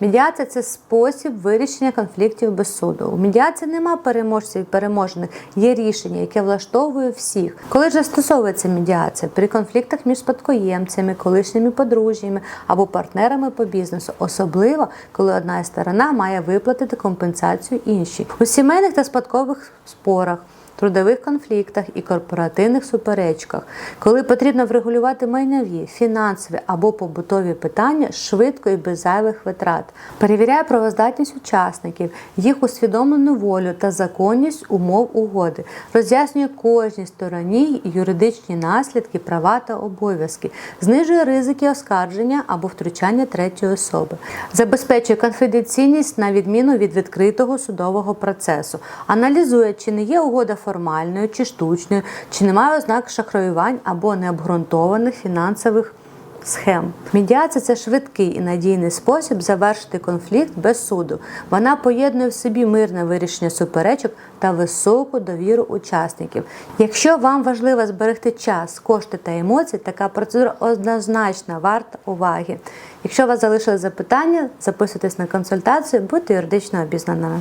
Медіація це спосіб вирішення конфліктів без суду. У медіації нема переможців і переможених, є рішення, яке влаштовує всіх. Коли ж застосовується медіація при конфліктах між спадкоємцями, колишніми подружжями або партнерами по бізнесу, особливо коли одна із сторона має виплатити компенсацію іншій у сімейних та спадкових спорах трудових конфліктах і корпоративних суперечках, коли потрібно врегулювати майнові, фінансові або побутові питання швидко і без зайвих витрат, перевіряє правоздатність учасників, їх усвідомлену волю та законність умов угоди, роз'яснює кожній стороні юридичні наслідки, права та обов'язки, знижує ризики оскарження або втручання третьої особи, забезпечує конфіденційність на відміну від відкритого судового процесу, аналізує, чи не є угода формальною чи штучною, чи немає ознак шахраювань або необґрунтованих фінансових схем. Медіація це швидкий і надійний спосіб завершити конфлікт без суду. Вона поєднує в собі мирне вирішення суперечок та високу довіру учасників. Якщо вам важливо зберегти час, кошти та емоції, така процедура однозначно варта уваги. Якщо у вас залишились запитання, записуйтесь на консультацію, будьте юридично обізнаними.